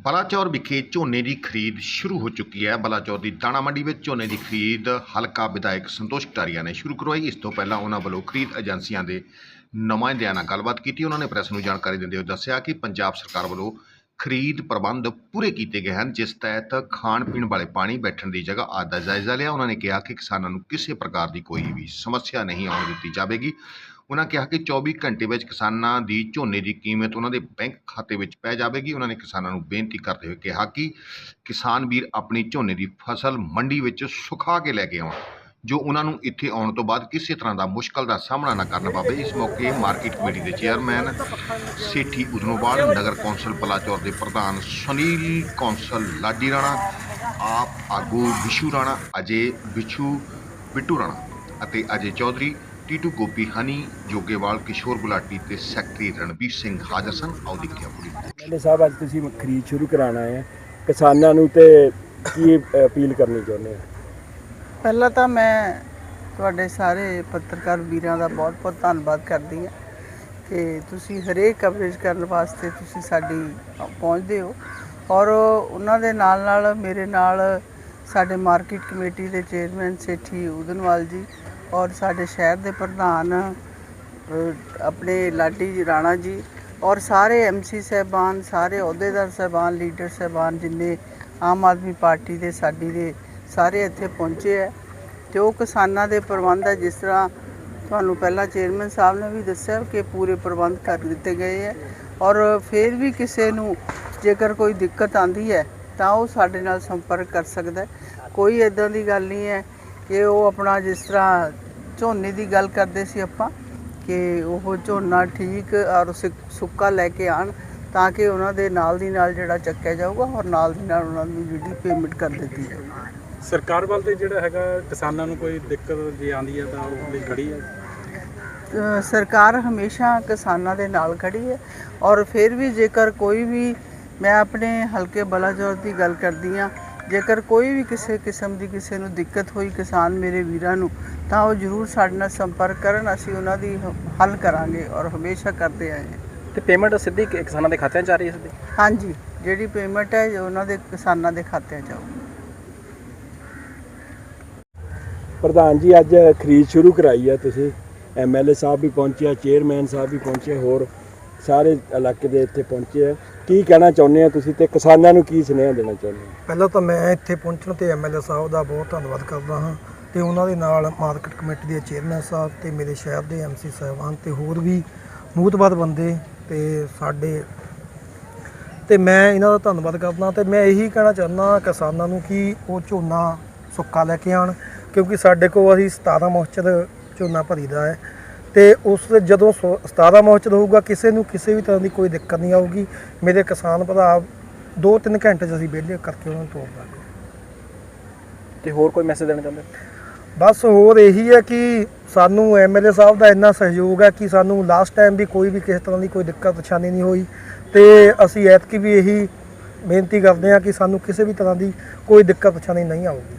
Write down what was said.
ਬਲਾਚੌਰ ਵਿਖੇ ਝੋਨੇ ਦੀ ਖਰੀਦ ਸ਼ੁਰੂ ਹੋ ਚੁੱਕੀ ਹੈ। ਬਲਾਚੌਰ ਦੀ ਦਾਣਾ ਮੰਡੀ ਵਿੱਚ ਝੋਨੇ ਦੀ ਖਰੀਦ ਹਲਕਾ ਵਿਧਾਇਕ ਸੰਤੋਸ਼ ਕਟਾਰੀਆ ਨੇ ਸ਼ੁਰੂ ਕਰਵਾਈ। ਇਸ ਤੋਂ ਪਹਿਲਾਂ ਉਹਨਾਂ ਵੱਲੋਂ ਖਰੀਦ ਏਜੰਸੀਆਂ ਦੇ ਨੁਮਾਇੰਦਿਆਂ ਨਾਲ ਗੱਲਬਾਤ ਕੀਤੀ। ਉਹਨਾਂ ਨੇ ਪ੍ਰੈਸ ਨੂੰ ਜਾਣਕਾਰੀ ਦਿੰਦੇ ਹੋਏ ਦੱਸਿਆ ਕਿ ਪੰਜਾਬ ਸਰਕਾਰ ਵੱਲੋਂ ਖਰੀਦ ਪ੍ਰਬੰਧ ਪੂਰੇ ਕੀਤੇ ਗਏ ਹਨ, ਜਿਸ ਤਹਿਤ ਖਾਣ ਪੀਣ ਵਾਲੇ ਪਾਣੀ ਬੈਠਣ ਦੀ ਜਗ੍ਹਾ ਆਦਿ ਦਾ ਜਾਇਜ਼ਾ ਲਿਆ। ਉਹਨਾਂ ਨੇ ਕਿਹਾ ਕਿ ਕਿਸਾਨਾਂ ਨੂੰ ਕਿਸੇ ਪ੍ਰਕਾਰ ਦੀ ਕੋਈ ਵੀ ਸਮੱਸਿਆ ਨਹੀਂ ਆਉਣ ਦਿੱਤੀ ਜਾਵੇਗੀ। ਉਹਨਾਂ ਕਿਹਾ ਕਿ 24 ਘੰਟੇ ਵਿੱਚ ਕਿਸਾਨਾਂ ਦੀ ਝੋਨੇ ਦੀ ਕੀਮਤ ਉਹਨਾਂ ਦੇ ਬੈਂਕ ਖਾਤੇ ਵਿੱਚ ਪੈ ਜਾਵੇਗੀ। ਉਹਨਾਂ ਨੇ ਕਿਸਾਨਾਂ ਨੂੰ ਬੇਨਤੀ ਕਰਦੇ ਹੋਏ ਕਿਹਾ ਕਿ ਕਿਸਾਨ ਵੀਰ ਆਪਣੀ ਝੋਨੇ ਦੀ ਫਸਲ ਮੰਡੀ ਵਿੱਚ ਸੁਖਾ ਕੇ ਲੈ ਕੇ ਆਉਣ, ਜੋ ਉਹਨਾਂ ਨੂੰ ਇੱਥੇ ਆਉਣ ਤੋਂ ਬਾਅਦ ਕਿਸੇ ਤਰ੍ਹਾਂ ਦਾ ਮੁਸ਼ਕਲ ਦਾ ਸਾਹਮਣਾ ਨਾ ਕਰਨਾ ਪਵੇ। ਇਸ ਮੌਕੇ ਮਾਰਕੀਟ ਕਮੇਟੀ ਦੇ ਚੇਅਰਮੈਨ ਸੇਠੀ ਉਦਨੋਵਾਲ, ਨਗਰ ਕੌਂਸਲ ਪਲਾਚੌਰ ਦੇ ਪ੍ਰਧਾਨ ਸੁਨੀਲ, ਕੌਂਸਲ ਲਾਡੀ ਰਾਣਾ, ਆਪ ਆਗੂ ਵਿਸ਼ੂ ਰਾਣਾ, ਅਜੇ ਵਿਛੂ ਬਿੱਟੂ ਰਾਣਾ ਅਤੇ ਅਜੇ ਚੌਧਰੀ ਟੀਟੂ ਗੋਪੀ ਹਨੀ ਜੋਗੇਵਾਲ ਕਿਸ਼ੋਰ ਗੁਲਾਟੀ ਤੇ ਸੈਕਟਰੀ ਰਣਬੀਰ ਸਿੰਘ ਹਾਜ਼ਰ ਸਨ। ਆਓ ਦੇਖਿਆ ਪੂਰੀ ਕਹਿੰਦੇ ਸਾਹਿਬ ਅੱਜ ਤੁਸੀਂ ਖਰੀਦ ਸ਼ੁਰੂ ਕਰਾਉਣਾ ਹੈ ਕਿਸਾਨਾਂ ਨੂੰ ਤੇ ਕੀ ਅਪੀਲ ਕਰਨੀ ਚਾਹੁੰਦੇ ਆ ਪਹਿਲਾਂ ਤਾਂ ਮੈਂ ਤੁਹਾਡੇ ਸਾਰੇ ਪੱਤਰਕਾਰ ਵੀਰਾਂ ਦਾ ਬਹੁਤ-ਬਹੁਤ ਧੰਨਵਾਦ ਕਰਦੀ ਹਾਂ ਕਿ ਤੁਸੀਂ ਹਰੇਕ ਕਵਰੇਜ ਕਰਨ ਵਾਸਤੇ ਤੁਸੀਂ ਸਾਡੀ ਪਹੁੰਚਦੇ ਹੋ। ਔਰ ਉਹਨਾਂ ਦੇ ਨਾਲ ਨਾਲ ਮੇਰੇ ਨਾਲ ਸਾਡੇ ਮਾਰਕੀਟ ਕਮੇਟੀ ਦੇ ਚੇਅਰਮੈਨ ਸੇਠੀ ਉਦਨਵਾਲ ਜੀ ਔਰ ਸਾਡੇ ਸ਼ਹਿਰ ਦੇ ਪ੍ਰਧਾਨ ਆਪਣੇ ਲਾਡੀ ਜੀ ਰਾਣਾ ਜੀ ਔਰ ਸਾਰੇ ਐਮਸੀ ਸਹਿਬਾਨ, ਸਾਰੇ ਅਹੁਦੇਦਾਰ ਸਹਿਬਾਨ, ਲੀਡਰ ਸਹਿਬਾਨ ਜਿੰਨੇ ਆਮ ਆਦਮੀ ਪਾਰਟੀ ਦੇ, ਸਾਡੀ ਦੇ ਸਾਰੇ ਇੱਥੇ ਪਹੁੰਚੇ ਹੈ। ਤੇ ਉਹ ਕਿਸਾਨਾਂ ਦੇ ਪ੍ਰਬੰਧ ਹੈ, ਜਿਸ ਤਰ੍ਹਾਂ ਤੁਹਾਨੂੰ ਪਹਿਲਾਂ ਚੇਅਰਮੈਨ ਸਾਹਿਬ ਨੇ ਵੀ ਦੱਸਿਆ ਕਿ ਪੂਰੇ ਪ੍ਰਬੰਧ ਕਰ ਦਿੱਤੇ ਗਏ ਹੈ। ਔਰ ਫਿਰ ਵੀ ਕਿਸੇ ਨੂੰ ਜੇਕਰ ਕੋਈ ਦਿੱਕਤ ਆਂਦੀ ਹੈ ਤਾਂ ਉਹ ਸਾਡੇ ਨਾਲ ਸੰਪਰਕ ਕਰ ਸਕਦਾ ਕੋਈ ਇਦਾਂ ਦੀ ਗੱਲ ਨਹੀਂ ਹੈ ਕਿ ਉਹ ਆਪਣਾ ਜਿਸ ਤਰ੍ਹਾਂ ਝੋਨੇ ਦੀ ਗੱਲ ਕਰਦੇ ਸੀ ਆਪਾਂ ਕਿ ਉਹ ਝੋਨਾ ਠੀਕ ਔਰ ਸੁੱਕਾ ਲੈ ਕੇ ਆਣ ਤਾਂ ਕਿ ਉਹਨਾਂ ਦੇ ਨਾਲ ਦੀ ਨਾਲ ਜਿਹੜਾ ਚੱਕਿਆ ਜਾਊਗਾ ਔਰ ਨਾਲ ਦੀ ਨਾਲ ਉਹਨਾਂ ਨੂੰ ਜਿਹੜੀ ਪੇਮੈਂਟ ਕਰ ਦਿੱਤੀ ਜਾਊਗੀ ਸਰਕਾਰ ਵੱਲ ਤੇ ਜਿਹੜਾ ਹੈਗਾ ਕਿਸਾਨਾਂ ਨੂੰ ਕੋਈ ਦਿੱਕਤ ਜੇ ਆਂਦੀ ਹੈ ਤਾਂ ਉਹ ਲਈ ਖੜੀ ਹੈ? ਸਰਕਾਰ ਹਮੇਸ਼ਾ ਕਿਸਾਨਾਂ ਦੇ ਨਾਲ ਖੜੀ ਹੈ ਔਰ ਫਿਰ ਵੀ ਜੇਕਰ ਕੋਈ ਵੀ ਮੈਂ ਆਪਣੇ ਹਲਕੇ ਬਲਾਚੌਰ ਦੀ ਗੱਲ ਕਰਦੀ ਆ ਜੇਕਰ ਕੋਈ ਵੀ ਕਿਸੇ ਕਿਸਮ ਦੀ ਕਿਸੇ ਨੂੰ ਦਿੱਕਤ ਹੋਈ ਕਿਸਾਨ ਮੇਰੇ ਵੀਰਾਂ ਨੂੰ ਤਾਂ ਉਹ ਜ਼ਰੂਰ ਸਾਡੇ ਨਾਲ ਸੰਪਰਕ ਕਰਨ ਅਸੀਂ ਉਹਨਾਂ ਦੀ ਹੱਲ ਕਰਾਂਗੇ ਔਰ ਹਮੇਸ਼ਾ ਕਰਦੇ ਆਏ। ਹਾਂ ਤੇ ਪੇਮੈਂਟ ਸਿੱਧੀ ਕਿਸਾਨਾਂ ਦੇ ਖਾਤਿਆਂ 'ਚ ਆ ਰਹੀ ਹੈ ਸਿੱਧੀ? ਹਾਂਜੀ ਜਿਹੜੀ ਪੇਮੈਂਟ ਹੈ ਜੋ ਉਹਨਾਂ ਦੇ ਕਿਸਾਨਾਂ ਦੇ ਖਾਤਿਆਂ 'ਚ ਆਊਗੀ ਪ੍ਰਧਾਨ ਜੀ ਅੱਜ ਖਰੀਦ ਸ਼ੁਰੂ ਕਰਾਈ ਹੈ ਤੁਸੀਂ। ਐਮਐਲਏ ਸਾਹਿਬ ਵੀ ਪਹੁੰਚੇ ਆ ਚੇਅਰਮੈਨ ਸਾਹਿਬ ਵੀ ਪਹੁੰਚੇ ਹੋਰ ਸਾਰੇ ਇਲਾਕੇ ਦੇ ਇੱਥੇ ਪਹੁੰਚੇ ਆ। ਕੀ ਕਹਿਣਾ ਚਾਹੁੰਦੇ ਆ ਤੁਸੀਂ ਤੇ ਕਿਸਾਨਾਂ ਨੂੰ ਕੀ ਸੁਨੇਹਾ ਦੇਣਾ ਚਾਹੁੰਦੇ ਹੋ? ਪਹਿਲਾਂ ਤਾਂ ਮੈਂ ਇੱਥੇ ਪਹੁੰਚਣ ਤੇ ਐਮਐਲਏ ਸਾਹਿਬ ਦਾ ਬਹੁਤ ਧੰਨਵਾਦ ਕਰਦਾ ਹਾਂ ਤੇ ਉਹਨਾਂ ਦੇ ਨਾਲ ਮਾਰਕੀਟ ਕਮੇਟੀ ਦੇ ਚੇਅਰਮੈਨ ਸਾਹਿਬ ਤੇ ਮੇਰੇ ਸ਼ਹਿਰ ਦੇ ਐਮਸੀ ਸਾਹਿਬਾਨ ਤੇ ਹੋਰ ਵੀ ਮੂਤਬਾਦ ਬੰਦੇ ਤੇ ਸਾਡੇ ਤੇ ਮੈਂ ਇਹਨਾਂ ਦਾ ਧੰਨਵਾਦ ਕਰਦਾ ਤੇ ਮੈਂ ਇਹੀ ਕਹਿਣਾ ਚਾਹੁੰਦਾ ਕਿਸਾਨਾਂ ਨੂੰ ਕਿ ਉਹ ਝੋਨਾ ਸੁੱਕਾ ਲੈ ਕੇ ਆਣ ਕਿਉਂਕਿ ਸਾਡੇ ਕੋਲ ਅਸੀਂ 17 ਮੋਚਰ ਝੋਨਾ ਭਰੀਦਾ ਹੈ। ਤੇ ਉਸ ਜਦੋਂ ਸੋ- 17 ਮੋਚਰ ਹੋਊਗਾ ਕਿਸੇ ਨੂੰ ਕਿਸੇ ਵੀ ਤਰ੍ਹਾਂ ਦੀ ਕੋਈ ਦਿੱਕਤ ਨਹੀਂ ਆਊਗੀ। ਮੇਰੇ ਕਿਸਾਨ ਭਰਾ 2-3 ਘੰਟੇ 'ਚ ਅਸੀਂ ਵਿਹਲੇ ਕਰਕੇ ਉਹਨਾਂ ਨੂੰ ਤੋੜ ਦਾਂਗੇ। ਤੇ ਹੋਰ ਕੋਈ ਮੈਸੇਜ ਦੇਣਾ ਚਾਹੁੰਦੇ ਬਸ ਹੋਰ ਇਹੀ ਹੈ ਕਿ ਸਾਨੂੰ ਐਮਐਲਏ ਸਾਹਿਬ ਦਾ ਇੰਨਾ ਸਹਿਯੋਗ ਹੈ ਕਿ ਸਾਨੂੰ ਲਾਸਟ ਟਾਈਮ ਵੀ ਕੋਈ ਵੀ ਕਿਸੇ ਤਰ੍ਹਾਂ ਦੀ ਕੋਈ ਦਿੱਕਤ ਪਰੇਸ਼ਾਨੀ ਨਹੀਂ ਹੋਈ। ਤੇ ਅਸੀਂ ਐਤਕੀ ਵੀ ਇਹੀ ਬੇਨਤੀ ਕਰਦੇ ਹਾਂ ਕਿ ਸਾਨੂੰ ਕਿਸੇ ਵੀ ਤਰ੍ਹਾਂ ਦੀ ਕੋਈ ਦਿੱਕਤ ਪਰੇਸ਼ਾਨੀ ਨਹੀਂ ਆਊਗੀ।